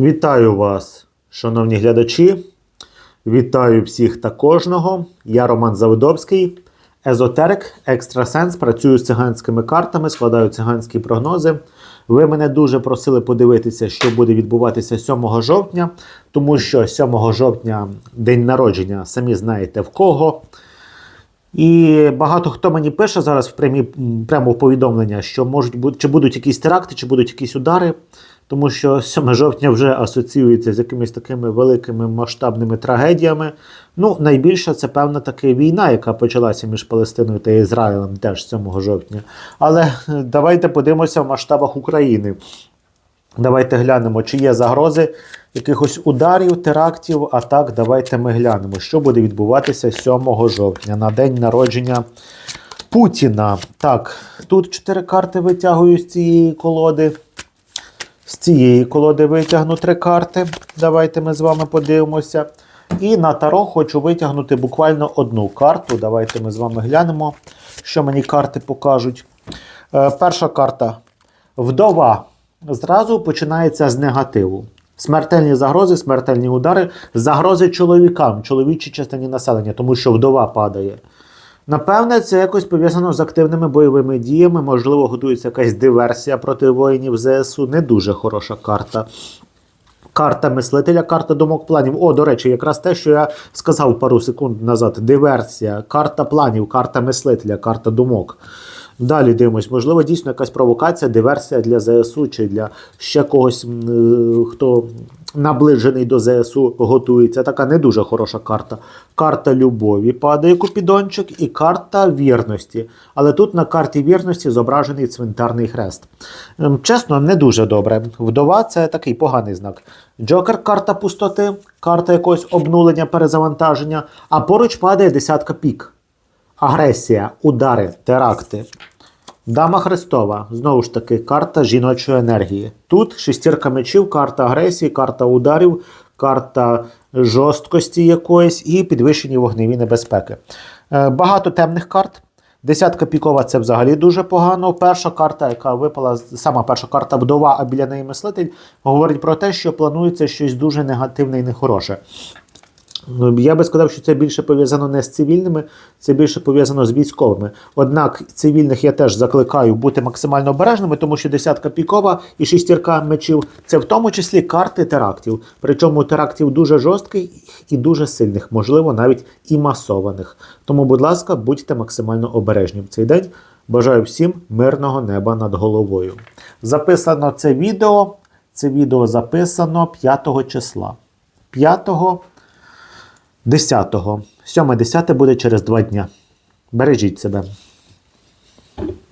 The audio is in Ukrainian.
Вітаю вас, шановні глядачі. Вітаю всіх та кожного. Я Роман Заводовський, езотерик, екстрасенс. Працюю з циганськими картами, складаю циганські прогнози. Ви мене дуже просили подивитися, що буде відбуватися 7 жовтня, тому що 7 жовтня день народження, самі знаєте в кого. І багато хто мені пише зараз в прямі, прямо повідомлення, що можуть бути, чи будуть якісь теракти, чи будуть якісь удари, тому що 7 жовтня вже асоціюється з якимись такими великими масштабними трагедіями. Ну, найбільше це певна таки війна, яка почалася між Палестиною та Ізраїлем теж 7 жовтня. Але е, давайте подивимося в масштабах України. Давайте глянемо, чи є загрози якихось ударів, терактів. А так, давайте ми глянемо, що буде відбуватися 7 жовтня на день народження Путіна. Так, тут чотири карти витягую з цієї колоди. Цієї колоди витягну три карти. Давайте ми з вами подивимося. І на таро хочу витягнути буквально одну карту. Давайте ми з вами глянемо, що мені карти покажуть. Е, перша карта вдова. Зразу починається з негативу. Смертельні загрози, смертельні удари, загрози чоловікам, чоловічій частині населення, тому що вдова падає. Напевне, це якось пов'язано з активними бойовими діями. Можливо, готується якась диверсія проти воїнів ЗСУ. Не дуже хороша карта. Карта мислителя, карта думок планів. О, до речі, якраз те, що я сказав пару секунд назад. Диверсія, карта планів, карта мислителя, карта думок. Далі дивимось, можливо, дійсно якась провокація, диверсія для ЗСУ чи для ще когось, е, хто наближений до ЗСУ, готується. Така не дуже хороша карта. Карта любові падає купідончик і карта вірності. Але тут на карті вірності зображений цвинтарний хрест. Ем, Чесно, не дуже добре. Вдова це такий поганий знак. Джокер карта пустоти, карта якогось обнулення, перезавантаження, а поруч падає десятка пік. Агресія, удари, теракти. Дама Христова, знову ж таки, карта жіночої енергії. Тут шестірка мечів, карта агресії, карта ударів, карта жорсткості якоїсь і підвищені вогневі небезпеки. Е, Багато темних карт. Десятка пікова це взагалі дуже погано. Перша карта, яка випала, сама перша карта вдова, а біля неї мислитель, говорить про те, що планується щось дуже негативне і нехороше. Ну, Я би сказав, що це більше пов'язано не з цивільними, це більше пов'язано з військовими. Однак цивільних я теж закликаю бути максимально обережними, тому що десятка пікова і шістірка мечів це в тому числі карти терактів. Причому терактів дуже жорстких і дуже сильних, можливо, навіть і масованих. Тому, будь ласка, будьте максимально обережні в цей день. Бажаю всім мирного неба над головою. Записано це відео. Це відео записано 5 числа. 5 10-го. 7-10 буде через 2 дня. Бережіть себе.